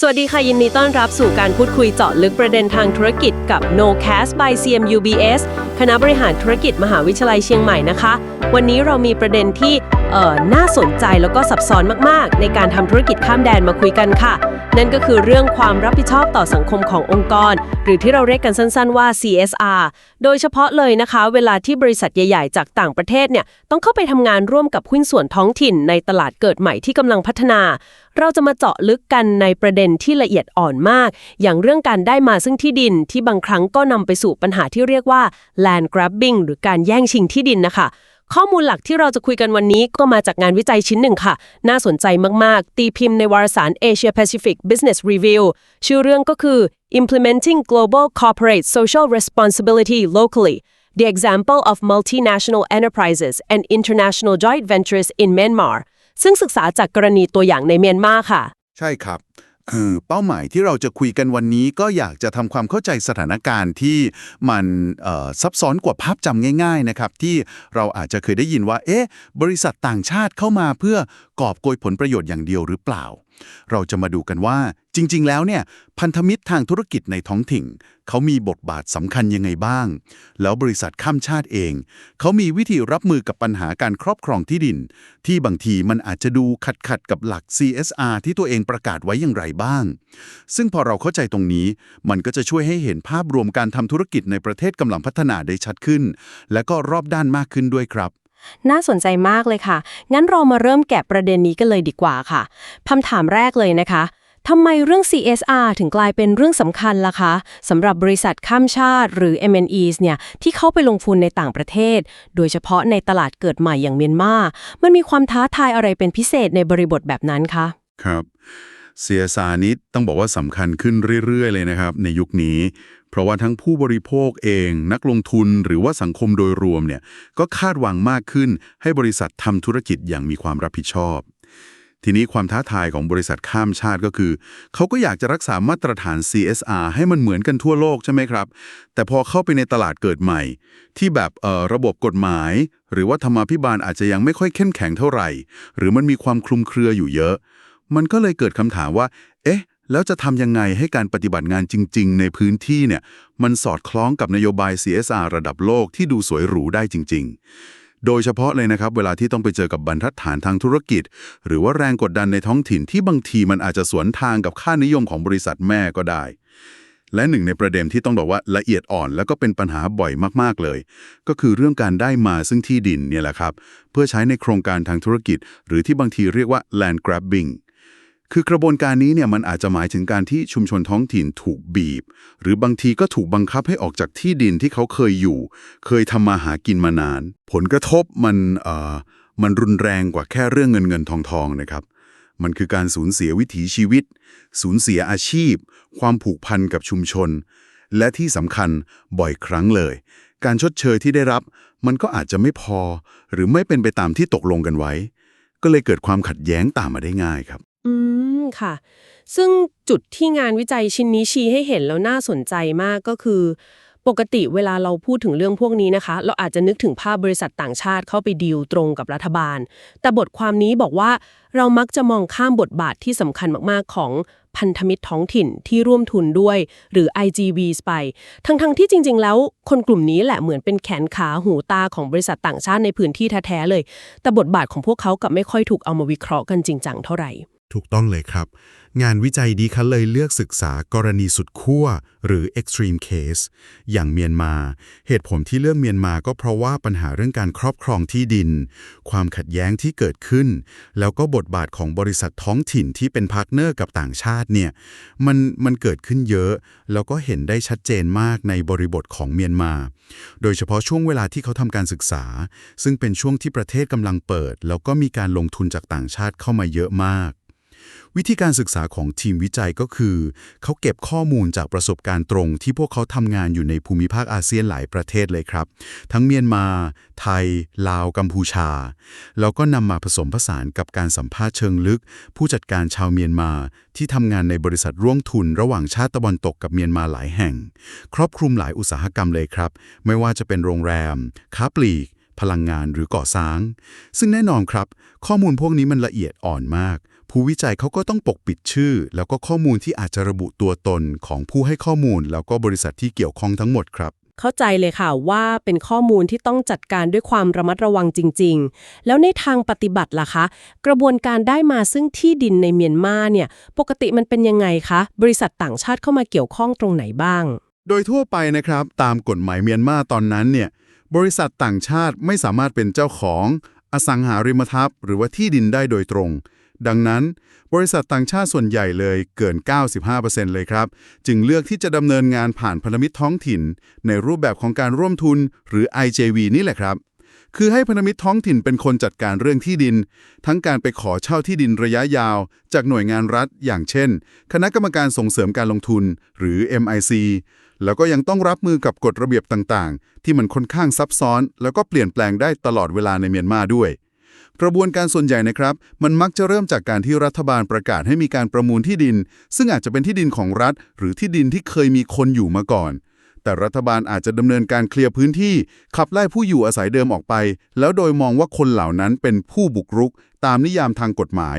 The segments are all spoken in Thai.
สวัสดีค่ะ ยินดีต้อนรับสู่การพูดคุยเจาะลึกประเด็นทางธุรกิจกับ NoCast by CMUBS คณะบริหารธุรกิจมหาวิทยาลัยเชียงใหม่นะคะ วันนี้เรามีประเด็นที่เอ่อน่าสนใจแล้วก็ซับซ้อนมากๆ ในการทำธุรกิจข้ามแดนมาคุยกันค่ะ นั่นก็คือเรื่องความรับผิดชอบต่อสังคมขององค์กร หรือที่เราเรียกกันสั้นๆว่า CSR โดยเฉพาะเลยนะคะ เวลาที่บริษัทใหญ่ๆ จากต่างประเทศเนี่ยต้องเข้าไปทำงานร่วมกับหุ้นส่วนท้องถิ่นในตลาดเกิดใหม่ที่กำลังพัฒนา เราจะมาเจาะลึกกันในประเด็นที่ละเอียดอ่อนมาก อย่างเรื่องการได้มาซึ่งที่ดินที่บางครั้งก็นำไปสู่ปัญหาที่เรียกว่า land grabbing หรือการแย่งชิงที่ดินนะคะข้อมูลหลักที่เราจะคุยกันวันนี้ก็มาจากงานวิจัยชิ้นหนึ่งค่ะ น่าสนใจมาก ๆ ตีพิมพ์ในวารสาร Asia Pacific Business Review ชื่อเรื่องก็คือ Implementing Global Corporate Social Responsibility Locally The Example of Multinational Enterprises and International Joint Ventures in Myanmar ซึ่งศึกษาจากกรณีตัวอย่างในเมียนมาค่ะ ใช่ครับเออเป้าหมายที่เราจะคุยกันวันนี้ก็อยากจะทำความเข้าใจสถานการณ์ที่มันเอ่อซับซ้อนกว่าภาพจำง่าย ๆนะครับ ที่เราอาจจะเคยได้ยินว่า เอ๊ะ บริษัทต่างชาติเข้ามาเพื่อกอบโกยผลประโยชน์อย่างเดียวหรือเปล่า เราจะมาดูกันว่า จริงๆ แล้วเนี่ยพันธมิตรทางธุรกิจในท้องถิ่นเขามีบทบาทสำคัญยังไงบ้าง แล้วบริษัทข้ามชาติเอง เขามีวิธีรับมือกับปัญหาการครอบครองที่ดิน ที่บางทีมันอาจจะดูขัดขัดกับหลัก CSR ที่ตัวเองประกาศไว้อย่างไรบ้าง ซึ่งพอเราเข้าใจตรงนี้ มันก็จะช่วยให้เห็นภาพรวมการทำธุรกิจในประเทศกำลังพัฒนาได้ชัดขึ้น และก็รอบด้านมากขึ้นด้วยครับน่าสนใจมากเลยค่ะ งั้นเรามาเริ่มแกะประเด็นนี้กันเลยดีกว่าค่ะคำถามแรกเลยนะคะ ทำไมเรื่อง CSR ถึงกลายเป็นเรื่องสำคัญล่ะคะสำหรับบริษัทข้ามชาติ หรือ MNEs เนี่ยที่เข้าไปลงทุนในต่างประเทศ โดยเฉพาะในตลาดเกิดใหม่อย่างเมียนมา มันมีความท้าทายอะไรเป็นพิเศษในบริบทแบบนั้นคะ ครับ CSR นี้ต้องบอกว่าสำคัญขึ้นเรื่อย ๆ เลยนะครับ ในยุคนี้ เพราะว่าทั้งผู้บริโภคเอง นักลงทุนหรือว่าสังคมโดยรวมเนี่ยก็คาดหวังมากขึ้นให้บริษัททำธุรกิจอย่างมีความรับผิดชอบ ทีนี้ความท้าทายของบริษัทข้ามชาติก็คือ เขาก็อยากจะรักษามาตรฐาน CSR ให้มันเหมือนกันทั่วโลกใช่ไหมครับ แต่พอเข้าไปในตลาดเกิดใหม่ ที่แบบเอ่อระบบกฎหมาย หรือว่าธรรมาภิบาลอาจจะยังไม่ค่อยเข้มแข็งเท่าไหร่ หรือมันมีความคลุมเครืออยู่เยอะ มันก็เลยเกิดคำถามว่า เอ๊ะ แล้วจะทำยังไงให้การปฏิบัติงานจริง ๆ ในพื้นที่เนี่ย มันสอดคล้องกับนโยบาย CSR ระดับโลกที่ดูสวยหรูได้จริง ๆ โดยเฉพาะเลยนะครับ เวลาที่ต้องไปเจอกับบรรทัดฐานทางธุรกิจ หรือว่าแรงกดดันในท้องถิ่นที่บางทีมันอาจจะสวนทางกับค่านิยมของบริษัทแม่ก็ได้ และหนึ่งในประเด็นที่ต้องบอกว่าละเอียดอ่อน แล้วก็เป็นปัญหาบ่อยมากๆเลย ก็คือเรื่องการได้มาซึ่งที่ดินเนี่ยแหละครับ เพื่อใช้ในโครงการทางธุรกิจ หรือที่บางทีเรียกว่า land grabbing คือกระบวนการนี้เนี่ยมันอาจจะหมายถึงการที่ชุมชนท้องถิ่นถูกบีบ หรือบางทีก็ถูกบังคับให้ออกจากที่ดินที่เขาเคยอยู่ เคยทำมาหากินมานาน ผลกระทบมันเอ่อมันรุนแรงกว่าแค่เรื่องเงินเงินทองทองนะครับ มันคือการสูญเสียวิถีชีวิต สูญเสียอาชีพ ความผูกพันกับชุมชน และที่สำคัญบ่อยครั้งเลย การชดเชยที่ได้รับ มันก็อาจจะไม่พอ หรือไม่เป็นไปตามที่ตกลงกันไว้ ก็เลยเกิดความขัดแย้งตามมาได้ง่ายครับ อืม ค่ะ ซึ่งจุดที่งานวิจัยชิ้นนี้ชี้ให้เห็นแล้วน่าสนใจมากก็คือ ปกติเวลาเราพูดถึงเรื่องพวกนี้นะคะ เราอาจจะนึกถึงภาพบริษัทต่างชาติเข้าไปดีลตรงกับรัฐบาล แต่บทความนี้บอกว่าเรามักจะมองข้ามบทบาทที่สำคัญมากๆของพันธมิตรท้องถิ่นที่ร่วมทุนด้วย หรือ IGVs ไป ทั้งๆที่จริง ๆ แล้ว คนกลุ่มนี้แหละเหมือนเป็นแขนขาหูตาของบริษัทต่างชาติในพื้นที่แท้ ๆ เลย แต่บทบาทของพวกเขากับไม่ค่อยถูกเอามาวิเคราะห์กันจริงจังเท่าไหร่ ถูกต้องเลยครับ งานวิจัยดีคันเลยเลือกศึกษากรณีสุดขั้วหรือ extreme case อย่างเมียนมา เหตุผลที่เลือกเมียนมาก็เพราะว่าปัญหาเรื่องการครอบครองที่ดิน ความขัดแย้งที่เกิดขึ้น แล้วก็บทบาทของบริษัทท้องถิ่นที่เป็นพาร์ทเนอร์กับต่างชาติเนี่ยมันมันเกิดขึ้นเยอะ แล้วก็เห็นได้ชัดเจนมากในบริบทของเมียนมา โดยเฉพาะช่วงเวลาที่เขาทำการศึกษา ซึ่งเป็นช่วงที่ประเทศกำลังเปิด แล้วก็มีการลงทุนจากต่างชาติเข้ามาเยอะมาก วิธีการศึกษาของทีมวิจัยก็คือ เขาเก็บข้อมูลจากประสบการณ์ตรง ที่พวกเขาทำงานอยู่ในภูมิภาคอาเซียนหลายประเทศเลยครับ ทั้งเมียนมา ไทย ลาว กัมพูชา แล้วก็นำมาผสมผสานกับการสัมภาษณ์เชิงลึก ผู้จัดการชาวเมียนมา ที่ทำงานในบริษัทร่วมทุน ระหว่างชาติตะวันตกกับเมียนมาหลายแห่ง ครอบคลุมหลายอุตสาหกรรมเลยครับ ไม่ว่าจะเป็นโรงแรม ค้าปลีกพลังงานหรือก่อสร้าง ซึ่งแน่นอนครับ ข้อมูลพวกนี้มันละเอียดอ่อนมาก ผู้วิจัยเขาก็ต้องปกปิดชื่อ แล้วก็ข้อมูลที่อาจจะระบุตัวตนของผู้ให้ข้อมูล แล้วก็บริษัทที่เกี่ยวข้องทั้งหมดครับ เข้าใจเลยค่ะว่าเป็นข้อมูลที่ต้องจัดการด้วยความระมัดระวังจริง ๆ แล้วในทางปฏิบัติล่ะคะ กระบวนการได้มาซึ่งที่ดินในเมียนมาเนี่ย ปกติมันเป็นยังไงคะ บริษัทต่างชาติเข้ามาเกี่ยวข้องตรงไหนบ้าง โดยทั่วไปนะครับ ตามกฎหมายเมียนมาตอนนั้นเนี่ย บริษัทต่างชาติไม่สามารถเป็นเจ้าของ อสังหาริมทรัพย์ หรือว่าที่ดินได้โดยตรง ดังนั้น บริษัทต่างชาติส่วนใหญ่เลยเกิน 95%เลยครับ จึงเลือกที่จะดำเนินงานผ่านพันธมิตรท้องถิ่น ในรูปแบบของการร่วมทุนหรือ IJV นี่แหละครับ คือให้พันธมิตรท้องถิ่นเป็นคนจัดการเรื่องที่ดิน ทั้งการไปขอเช่าที่ดินระยะยาว จากหน่วยงานรัฐ อย่างเช่น คณะกรรมการส่งเสริมการลงทุน หรือ MIC แล้วก็ยังต้องรับมือกับกฎระเบียบต่างๆ ที่มันค่อนข้างซับซ้อน แล้วก็เปลี่ยนแปลงได้ตลอดเวลาในเมียนมาด้วย กระบวนการส่วนใหญ่นะครับ มันมักจะเริ่มจากการที่รัฐบาลประกาศให้มีการประมูลที่ดิน ซึ่งอาจจะเป็นที่ดินของรัฐ หรือที่ดินที่เคยมีคนอยู่มาก่อน แต่รัฐบาลอาจจะดำเนินการเคลียร์พื้นที่ ขับไล่ผู้อยู่อาศัยเดิมออกไป แล้วโดยมองว่าคนเหล่านั้นเป็นผู้บุกรุก ตามนิยามทางกฎหมาย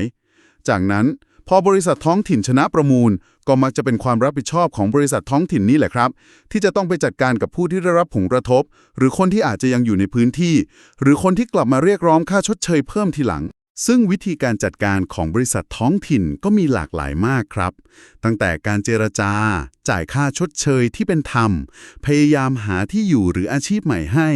จากนั้น พอบริษัทท้องถิ่นชนะประมูล ก็มักจะเป็นความรับผิดชอบของบริษัทท้องถิ่นนี่แหละครับ ที่จะต้องไปจัดการกับผู้ที่ได้รับผลกระทบ หรือคนที่อาจจะยังอยู่ในพื้นที่ หรือคนที่กลับมาเรียกร้องค่าชดเชยเพิ่มทีหลัง ซึ่งวิธีการจัดการของบริษัทท้องถิ่นก็มีหลากหลายมากครับ ตั้งแต่การเจรจา จ่ายค่าชดเชยที่เป็นธรรม พยายามหาที่อยู่หรืออาชีพใหม่ให้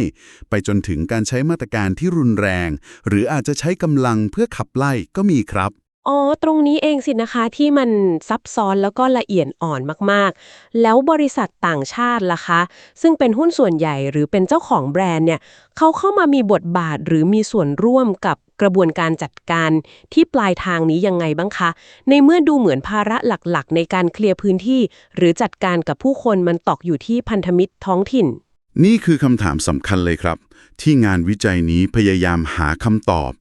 ไปจนถึงการใช้มาตรการที่รุนแรง หรืออาจจะใช้กำลังเพื่อขับไล่ก็มีครับ อ๋อ ตรงนี้เองสินะคะที่มันซับซ้อนแล้วก็ละเอียดอ่อนมากๆ แล้วบริษัทต่างชาติล่ะคะ ซึ่งเป็นหุ้นส่วนใหญ่หรือเป็นเจ้าของแบรนด์เนี่ยเขาเข้ามามีบทบาทหรือมีส่วนร่วมกับกระบวนการจัดการที่ปลายทางนี้ยังไงบ้างคะ ในเมื่อดูเหมือนภาระหลักๆ ในการเคลียร์พื้นที่ หรือจัดการกับผู้คนมันตกอยู่ที่พันธมิตรท้องถิ่น นี่คือคำถามสำคัญเลยครับ ที่งานวิจัยนี้พยายามหาคำตอบ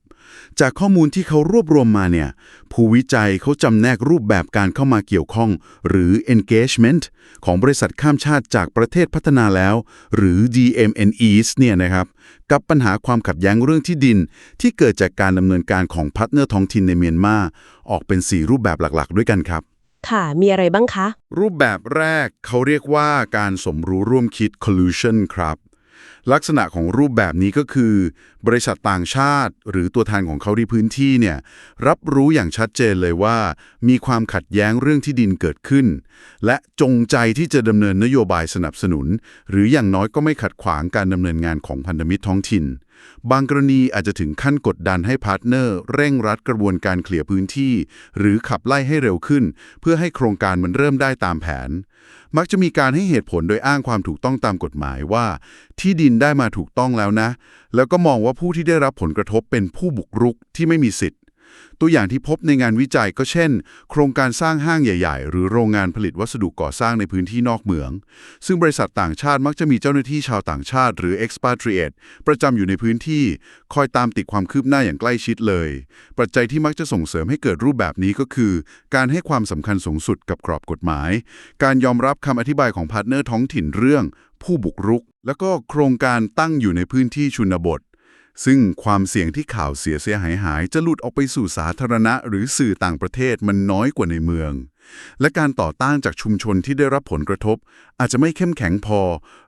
จากข้อมูลที่เขารวบรวมมาเนี่ย ผู้วิจัยเขาจำแนกรูปแบบการเข้ามาเกี่ยวข้อง หรือ engagement ของบริษัทข้ามชาติจากประเทศพัฒนาแล้ว หรือ DMNEs เนี่ยนะครับ กับปัญหาความขัดแย้งเรื่องที่ดิน ที่เกิดจากการดำเนินการของพาร์ทเนอร์ท้องถิ่นในเมียนมา ออกเป็น 4 รูปแบบหลักๆ ด้วยกันครับ ค่ะ มีอะไรบ้างคะ รูปแบบแรกเขาเรียกว่าการสมรู้ร่วมคิด collusion ครับ ลักษณะของรูปแบบนี้ก็คือ บริษัทต่างชาติ หรือตัวแทนของเขาที่พื้นที่เนี่ยรับรู้อย่างชัดเจนเลยว่า มีความขัดแย้งเรื่องที่ดินเกิดขึ้น และจงใจที่จะดำเนินนโยบายสนับสนุน หรืออย่างน้อยก็ไม่ขัดขวางการดำเนินงานของพันธมิตรท้องถิ่น บางกรณีอาจจะถึงขั้นกดดันให้พาร์ทเนอร์ เร่งรัดกระบวนการเคลียร์พื้นที่ หรือขับไล่ให้เร็วขึ้น เพื่อให้โครงการมันเริ่มได้ตามแผน มักจะมีการให้เหตุผลโดยอ้างความถูกต้องตามกฎหมายว่า ที่ดินได้มาถูกต้องแล้วนะ แล้วก็มองว่าผู้ที่ได้รับผลกระทบเป็นผู้บุกรุกที่ไม่มีสิทธิ ตัวอย่างที่พบในงานวิจัยก็เช่น โครงการสร้างห้างใหญ่ ๆ หรือโรงงานผลิตวัสดุก่อสร้างในพื้นที่นอกเมือง ซึ่งบริษัทต่างชาติมักจะมีเจ้าหน้าที่ชาวต่างชาติ หรือ expatriate ประจำอยู่ในพื้นที่ คอยตามติดความคืบหน้าอย่างใกล้ชิดเลย ปัจจัยที่มักจะส่งเสริมให้เกิดรูปแบบนี้ก็คือ การให้ความสำคัญสูงสุดกับกรอบกฎหมาย การยอมรับคำอธิบายของพาร์ทเนอร์ท้องถิ่นเรื่อง ผู้บุกรุก แล้วก็โครงการตั้งอยู่ในพื้นที่ชุนบท ซึ่งความเสี่ยงที่ข่าวเสียเสียหายหาย จะหลุดออกไปสู่สาธารณะ หรือสื่อต่างประเทศมันน้อยกว่าในเมือง และการต่อต้านจากชุมชนที่ได้รับผลกระทบ อาจจะไม่เข้มแข็งพอ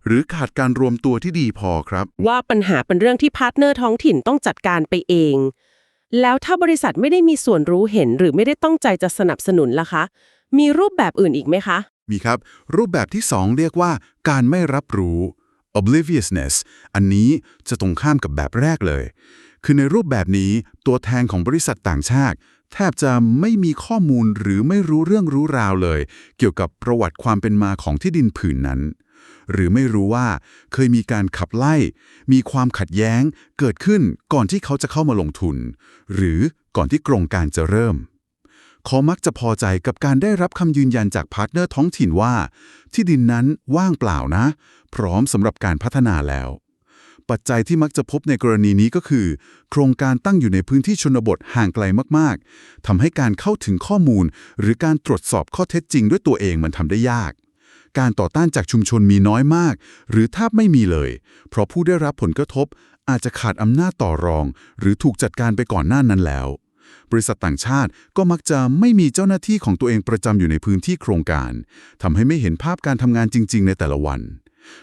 หรือขาดการรวมตัวที่ดีพอครับ ว่าปัญหาเป็นเรื่องที่พาร์ทเนอร์ท้องถิ่นต้องจัดการไปเอง แล้วถ้าบริษัทไม่ได้มีส่วนรู้เห็น หรือไม่ได้ต้องใจจะสนับสนุนล่ะคะ มีรูปแบบอื่นอีกไหมคะ มีครับ รูปแบบที่ 2 เรียกว่า การไม่รับรู้ obliviousness อันนี้จะตรงข้ามกับแบบแรกเลย คือในรูปแบบนี้ตัวแทนของบริษัทต่างชาติ แทบจะไม่มีข้อมูลหรือไม่รู้เรื่องรู้ราวเลย เกี่ยวกับประวัติความเป็นมาของที่ดินผืนนั้น หรือไม่รู้ว่าเคยมีการขับไล่ มีความขัดแย้งเกิดขึ้นก่อนที่เขาจะเข้ามาลงทุน หรือก่อนที่โครงการจะเริ่มเขามักจะพอใจกับการได้รับคำยืนยันจากพาร์ทเนอร์ท้องถิ่นว่า ที่ดินนั้นว่างเปล่านะ พร้อมสำหรับการพัฒนาแล้ว ปัจจัยที่มักจะพบในกรณีนี้ก็คือ โครงการตั้งอยู่ในพื้นที่ชนบทห่างไกลมากๆทำให้การเข้าถึงข้อมูล หรือการตรวจสอบข้อเท็จจริงด้วยตัวเองมันทำได้ยากการต่อต้านจากชุมชนมีน้อยมาก หรือแทบไม่มีเลย เพราะผู้ได้รับผลกระทบอาจจะขาดอำนาจต่อรอง หรือถูกจัดการไปก่อนหน้านั้นแล้ว บริษัทต่างชาติก็มักจะไม่มีเจ้าหน้าที่ของตัวเองประจำอยู่ในพื้นที่โครงการทำให้ไม่เห็นภาพการทำงานจริง ๆ ในแต่ละวัน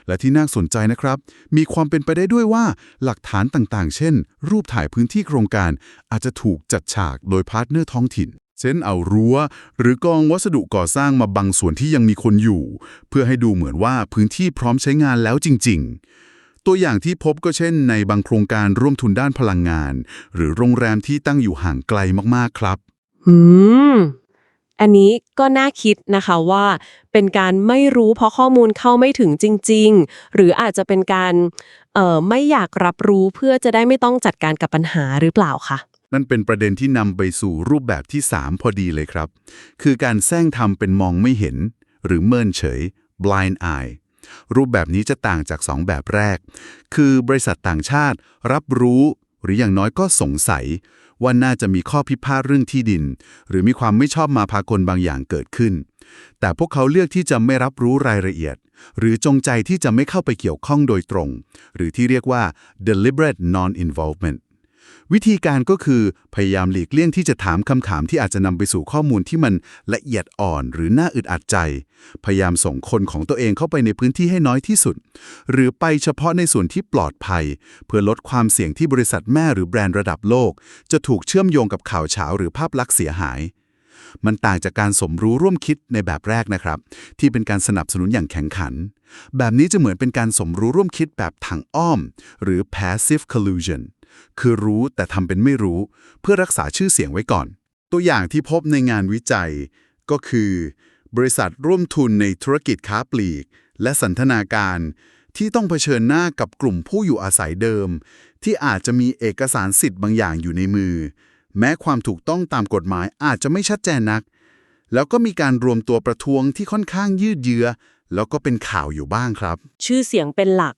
และที่น่าสนใจนะครับ มีความเป็นไปได้ด้วยว่าหลักฐานต่างๆ เช่น รูปถ่ายพื้นที่โครงการ อาจจะถูกจัดฉากโดยพาร์ทเนอร์ท้องถิ่น เช่นเอารั้ว หรือกองวัสดุก่อสร้างมาบังส่วนที่ยังมีคนอยู่ เพื่อให้ดูเหมือนว่าพื้นที่พร้อมใช้งานแล้วจริง ๆ ตัวอย่างที่พบก็เช่น ในบางโครงการร่วมทุนด้านพลังงาน หรือโรงแรมที่ตั้งอยู่ห่างไกลมากๆครับ อืม อันนี้ก็น่าคิดนะคะว่า เป็นการไม่รู้เพราะข้อมูลเข้าไม่ถึงจริง ๆ หรืออาจจะเป็นการเอ่อไม่อยากรับรู้เพื่อจะได้ไม่ต้องจัดการกับปัญหาหรือเปล่าคะนั่นเป็นประเด็นที่นำไปสู่รูปแบบที่ 3 พอดีเลยครับ คือการแซงทำเป็นมองไม่เห็น หรือเมินเฉย blind eye รูปแบบนี้จะต่างจาก 2 แบบแรก คือบริษัทต่างชาติรับรู้ หรืออย่างน้อยก็สงสัย ว่าน่าจะมีข้อพิพาทเรื่องที่ดิน หรือมีความไม่ชอบมาพากลบางอย่างเกิดขึ้น แต่พวกเขาเลือกที่จะไม่รับรู้รายละเอียด หรือจงใจที่จะไม่เข้าไปเกี่ยวข้องโดยตรง หรือที่เรียกว่า deliberate non-involvement วิธีการก็คือพยายามหลีกเลี่ยงที่จะถามคำถามที่อาจจะนำไปสู่ข้อมูลที่มันละเอียดอ่อนหรือน่าอึดอัดใจ พยายามส่งคนของตัวเองเข้าไปในพื้นที่ให้น้อยที่สุด หรือไปเฉพาะในส่วนที่ปลอดภัย เพื่อลดความเสี่ยงที่บริษัทแม่หรือแบรนด์ระดับโลก จะถูกเชื่อมโยงกับข่าวเช้าหรือภาพลักษณ์เสียหาย มันต่างจากการสมรู้ร่วมคิดในแบบแรกนะครับ ที่เป็นการสนับสนุนอย่างแข็งขัน แบบนี้จะเหมือนเป็นการสมรู้ร่วมคิดแบบทางอ้อม หรือ passive collusion คือรู้แต่ทำเป็นไม่รู้ เพื่อรักษาชื่อเสียงไว้ก่อน ตัวอย่างที่พบในงานวิจัย ก็คือ บริษัทร่วมทุนในธุรกิจค้าปลีก และสันทนาการที่ต้องเผชิญหน้ากับกลุ่มผู้อยู่อาศัยเดิม ที่อาจจะมีเอกสารสิทธิ์บางอย่างอยู่ในมือ แม้ความถูกต้องตามกฎหมายอาจจะไม่ชัดเจนนัก แล้วก็มีการรวมตัวประท้วงที่ค่อนข้างยืดเยื้อ แล้วก็เป็นข่าวอยู่บ้างครับ ชื่อเสียงเป็นหลัก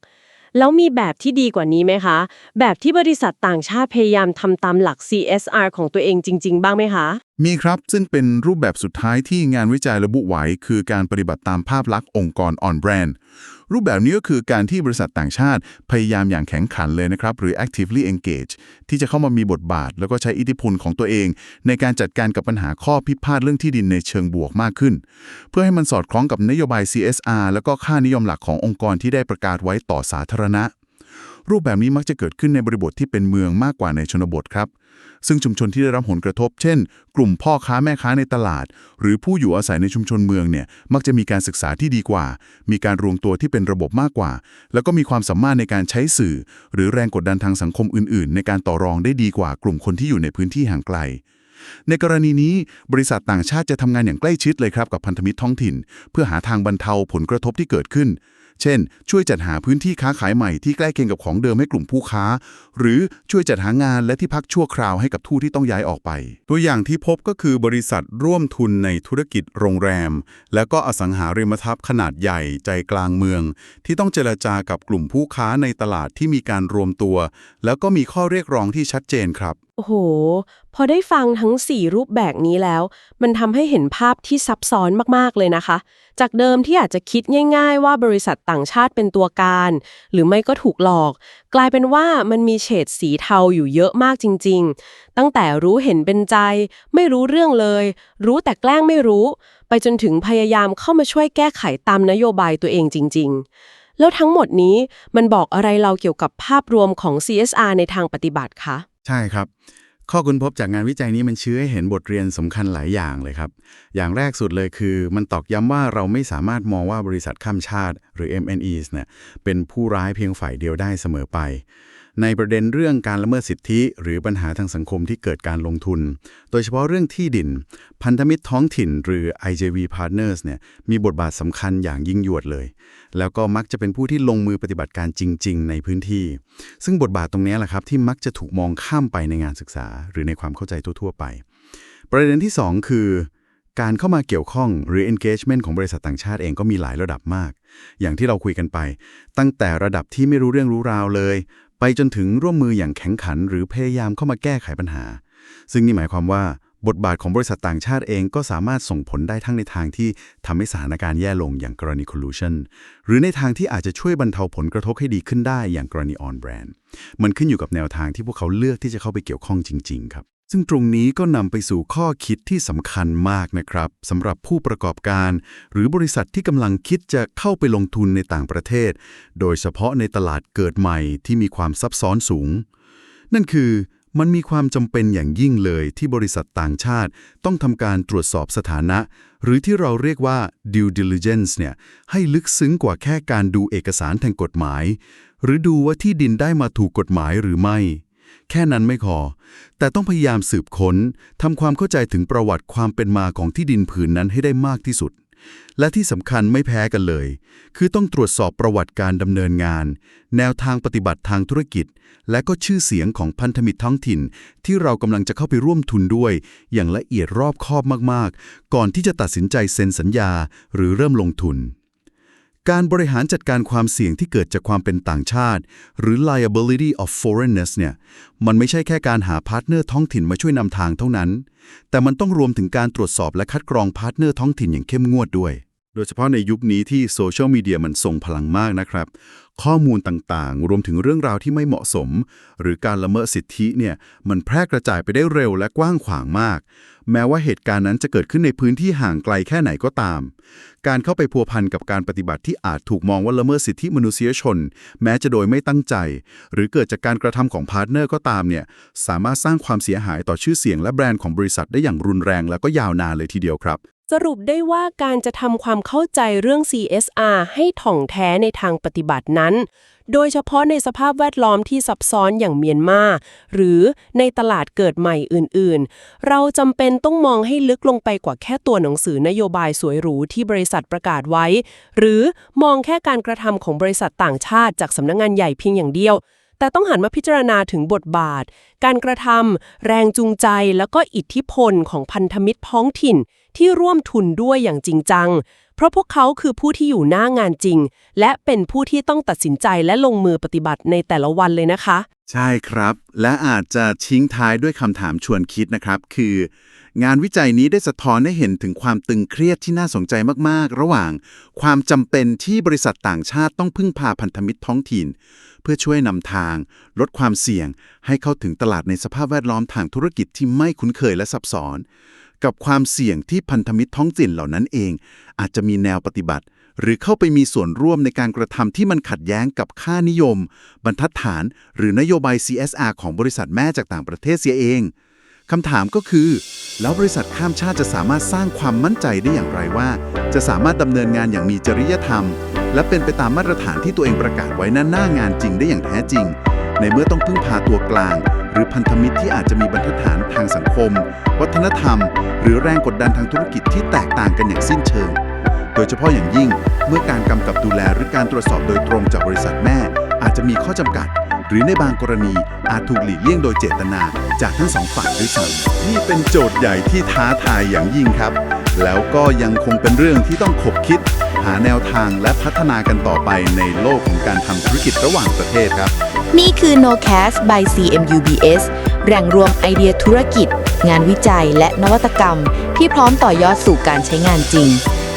แล้วมีแบบที่ดีกว่านี้ไหมคะ แบบที่บริษัทต่างชาติพยายามทำตามหลัก CSR ของตัวเองจริง ๆ บ้างไหมคะ มีครับ ซึ่งเป็นรูปแบบสุดท้ายที่งานวิจัยระบุไว้ คือการปฏิบัติตามภาพลักษณ์องค์กร on brand รู รูปแบบนี้ก็คือการที่บริษัทต่างชาติพยายามอย่างแข็งขันเลยนะครับ หรือ actively engage ที่จะเข้ามามีบทบาท แล้วก็ใช้อิทธิพลของตัวเอง ในการจัดการกับปัญหาข้อพิพาทเรื่องที่ดินในเชิงบวกมากขึ้น เพื่อให้มันสอดคล้องกับนโยบาย CSR แล้วก็ค่านิยมหลักขององค์กรที่ได้ประกาศไว้ต่อสาธารณะ รูปแบบนี้มักจะเกิดขึ้นในบริบทที่เป็นเมืองมากกว่าในชนบทครับ ซึ่งชุมชนที่ได้รับผลกระทบ เช่น กลุ่มพ่อค้าแม่ค้าในตลาด หรือผู้อยู่อาศัยในชุมชนเมืองเนี่ย มักจะมีการศึกษาที่ดีกว่า มีการรวมตัวที่เป็นระบบมากกว่า แล้วก็มีความสามารถในการใช้สื่อ หรือแรงกดดันทางสังคมอื่น ๆ ในการต่อรองได้ดีกว่ากลุ่มคนที่อยู่ในพื้นที่ห่างไกลในกรณีนี้บริษัทต่างชาติจะทำงานอย่างใกล้ชิดเลยครับกับพันธมิตรท้องถิ่น เพื่อหาทางบรรเทาผลกระทบที่เกิดขึ้น เช่น ช่วยจัดหาพื้นที่ค้าขายใหม่ที่ใกล้เคียงกับของเดิมให้กลุ่มผู้ค้า หรือช่วยจัดหางานและที่พักชั่วคราวให้กับทูตที่ต้องย้ายออกไป ตัวอย่างที่พบก็คือบริษัทร่วมทุนในธุรกิจโรงแรม และก็อสังหาริมทรัพย์ขนาดใหญ่ใจกลางเมือง ที่ต้องเจรจากับกลุ่มผู้ค้าในตลาดที่มีการรวมตัว แล้วก็มีข้อเรียกร้องที่ชัดเจนครับ โอ้โห พอได้ฟังทั้ง 4 รูปแบบนี้แล้ว มันทำให้เห็นภาพที่ซับซ้อนมากๆเลยนะคะ จากเดิมที่อาจจะคิดง่ายๆ ว่าบริษัทต่างชาติเป็นตัวการ หรือไม่ก็ถูกหลอก กลายเป็นว่ามันมีเฉดสีเทาอยู่เยอะมากจริง ๆ ตั้งแต่รู้เห็นเป็นใจ ไม่รู้เรื่องเลย รู้แต่แกล้งไม่รู้ ไปจนถึงพยายามเข้ามาช่วยแก้ไขตามนโยบายตัวเองจริง ๆ แล้วทั้งหมดนี้มันบอกอะไรเราเกี่ยวกับภาพรวมของ CSR ในทางปฏิบัติคะ ใช่ครับ ข้อค้นพบจากงานวิจัยนี้มันชี้ให้เห็นบทเรียนสำคัญหลายอย่างเลยครับ อย่างแรกสุดเลยคือ มันตอกย้ำว่าเราไม่สามารถมองว่าบริษัทข้ามชาติ หรือ MNEs เนี่ยเป็นผู้ร้ายเพียงฝ่ายเดียวได้เสมอไป ในประเด็นเรื่องการละเมิดสิทธิ หรือปัญหาทางสังคมที่เกิดการลงทุน โดยเฉพาะเรื่องที่ดิน พันธมิตรท้องถิ่น หรือ IJV Partners เนี่ยมีบทบาทสำคัญอย่างยิ่งยวดเลย แล้วก็มักจะเป็นผู้ที่ลงมือปฏิบัติการจริง ๆ ในพื้นที่ ซึ่งบทบาทตรงนี้แหละครับที่มักจะถูกมองข้ามไปในงานศึกษา หรือในความเข้าใจทั่ว ๆ ไป ประเด็นที่ 2 คือการเข้ามาเกี่ยวข้องหรือ engagement ของบริษัทต่างชาติเองก็มีหลายระดับมาก อย่างที่เราคุยกันไป ตั้งแต่ระดับที่ไม่รู้เรื่องรู้ราวเลย ไปจนถึงร่วมมืออย่างแข็งขัน หรือพยายามเข้ามาแก้ไขปัญหา ซึ่งนี่หมายความว่าบทบาทของบริษัทต่างชาติเองก็สามารถส่งผลได้ทั้งในทางที่ทำให้สถานการณ์แย่ลงอย่างกรณี collusion หรือในทางที่อาจจะช่วยบรรเทาผลกระทบให้ดีขึ้นได้อย่างกรณี on brand มันขึ้นอยู่กับแนวทางที่พวกเขาเลือกที่จะเข้าไปเกี่ยวข้องจริง ๆ ครับ ซึ่งตรงนี้ก็นำไปสู่ข้อคิดที่สำคัญมากนะครับสำหรับผู้ประกอบการ หรือบริษัทที่กำลังคิดจะเข้าไปลงทุนในต่างประเทศ โดยเฉพาะในตลาดเกิดใหม่ที่มีความซับซ้อนสูง นั่นคือมันมีความจำเป็นอย่างยิ่งเลยที่บริษัทต่างชาติ ต้องทำการตรวจสอบสถานะ หรือที่เราเรียกว่า due diligence เนี่ยให้ลึกซึ้งกว่าแค่การดูเอกสารทางกฎหมาย หรือดูว่าที่ดินได้มาถูกกฎหมายหรือไม่ แค่นั้นไม่พอแต่ต้องพยายามสืบค้นทำความเข้าใจถึงประวัติความเป็นมาของที่ดินผืนนั้นให้ได้มากที่สุด และที่สำคัญไม่แพ้กันเลย คือต้องตรวจสอบประวัติการดำเนินงาน แนวทางปฏิบัติทางธุรกิจ และก็ชื่อเสียงของพันธมิตรท้องถิ่น ที่เรากำลังจะเข้าไปร่วมทุนด้วย อย่างละเอียดรอบคอบมากๆ ก่อนที่จะตัดสินใจเซ็นสัญญา หรือเริ่มลงทุน การบริหารจัดการความเสี่ยงที่เกิดจากความเป็นต่างชาติ หรือ liability of foreignness เนี่ย มันไม่ใช่แค่การหาพาร์ทเนอร์ท้องถิ่นมาช่วยนำทางเท่านั้น แต่มันต้องรวมถึงการตรวจสอบและคัดกรองพาร์ทเนอร์ท้องถิ่นอย่างเข้มงวดด้วย โดยเฉพาะในยุคนี้ที่โซเชียลมีเดียมันส่งพลังมากนะครับ ข้อมูลต่างๆ รวมถึงเรื่องราวที่ไม่เหมาะสม หรือการละเมิดสิทธิเนี่ยมันแพร่กระจายไปได้เร็วและกว้างขวางมาก แม้ว่าเหตุการณ์นั้นจะเกิดขึ้นในพื้นที่ห่างไกลแค่ไหนก็ตาม การเข้าไปพัวพันกับการปฏิบัติที่อาจถูกมองว่าละเมิดสิทธิมนุษยชน แม้จะโดยไม่ตั้งใจ หรือเกิดจากการกระทำของพาร์ทเนอร์ก็ตามเนี่ยสามารถสร้างความเสียหายต่อชื่อเสียงและแบรนด์ของบริษัทได้อย่างรุนแรงและก็ยาวนานเลยทีเดียวครับ สรุปได้ว่าการจะทำความเข้าใจเรื่อง CSR ให้ถ่องแท้ในทางปฏิบัตินั้น โดยเฉพาะในสภาพแวดล้อมที่ซับซ้อนอย่างเมียนมา หรือในตลาดเกิดใหม่อื่นๆ เราจำเป็นต้องมองให้ลึกลงไปกว่าแค่ตัวหนังสือนโยบายสวยหรูที่บริษัทประกาศไว้ หรือมองแค่การกระทำของบริษัทต่างชาติจากสำนักงงานใหญ่เพียงอย่างเดียวแต่ต้องหันมาพิจารณาถึงบทบาท การกระทำ แรงจูงใจ แล้วก็อิทธิพลของพันธมิตรท้องถิ่น ที่ร่วมทุนด้วยอย่างจริงจัง เพราะพวกเขาคือผู้ที่อยู่หน้างานจริง และเป็นผู้ที่ต้องตัดสินใจและลงมือปฏิบัติในแต่ละวันเลยนะคะ ใช่ครับ และอาจจะทิ้งท้ายด้วยคำถามชวนคิดนะครับ คือ งานวิจัยนี้ได้สะท้อนให้เห็นถึงความตึงเครียดที่น่าสนใจมากๆ ระหว่าง ความจำเป็นที่บริษัทต่างชาติต้องพึ่งพาพันธมิตรท้องถิ่น เพื่อช่วยนำทาง ลดความเสี่ยง ให้เข้าถึงตลาดในสภาพแวดล้อมทางธุรกิจที่ไม่คุ้นเคยและซับซ้อน กับความเสี่ยงที่พันธมิตรท้องถิ่นเหล่านั้นเอง อาจจะมีแนวปฏิบัติ หรือเข้าไปมีส่วนร่วมในการกระทำที่มันขัดแย้งกับค่านิยม บรรทัดฐาน หรือนโยบาย CSR ของบริษัทแม่จากต่างประเทศเสียเองคำถามก็คือ แล้วบริษัทข้ามชาติจะสามารถสร้างความมั่นใจได้อย่างไรว่า จะสามารถดำเนินงานอย่างมีจริยธรรม และเป็นไปตามมาตรฐานที่ตัวเองประกาศไว้นั้นหน้างานจริงได้อย่างแท้จริง ในเมื่อต้องพึ่งพาตัวกลาง หรือพันธมิตรที่อาจจะมีบรรทัดฐานทางสังคม วัฒนธรรม หรือแรงกดดันทางธุรกิจที่แตกต่างกันอย่างสิ้นเชิง โดยเฉพาะอย่างยิ่ง เมื่อการกำกับดูแลหรือการตรวจสอบโดยตรงจากบริษัทแม่ อาจจะมีข้อจำกัด หรือในบางกรณีอาจถูกหลีกเลี่ยงโดยเจตนาจากทั้งสองฝ่ายด้วยซ้ำนี่เป็นโจทย์ใหญ่ที่ท้าทายอย่างยิ่งครับ แล้วก็ยังคงเป็นเรื่องที่ต้องขบคิด หาแนวทางและพัฒนากันต่อไปในโลกของการทำธุรกิจระหว่างประเทศครับ นี่คือ NoCast by CMUBS แหล่งรวมไอเดียธุรกิจ งานวิจัยและนวัตกรรม ที่พร้อมต่อยอดสู่การใช้งานจริง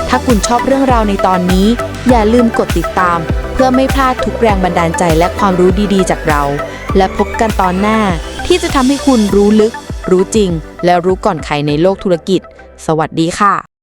ถ้าคุณชอบเรื่องราวในตอนนี้ อย่าลืมกดติดตาม เพื่อไม่พลาดทุกแรงบันดาลใจและความรู้ดีๆ จากเรา และพบกันตอนหน้า ที่จะทำให้คุณรู้ลึก รู้จริง และรู้ก่อนใครในโลกธุรกิจ สวัสดีค่ะ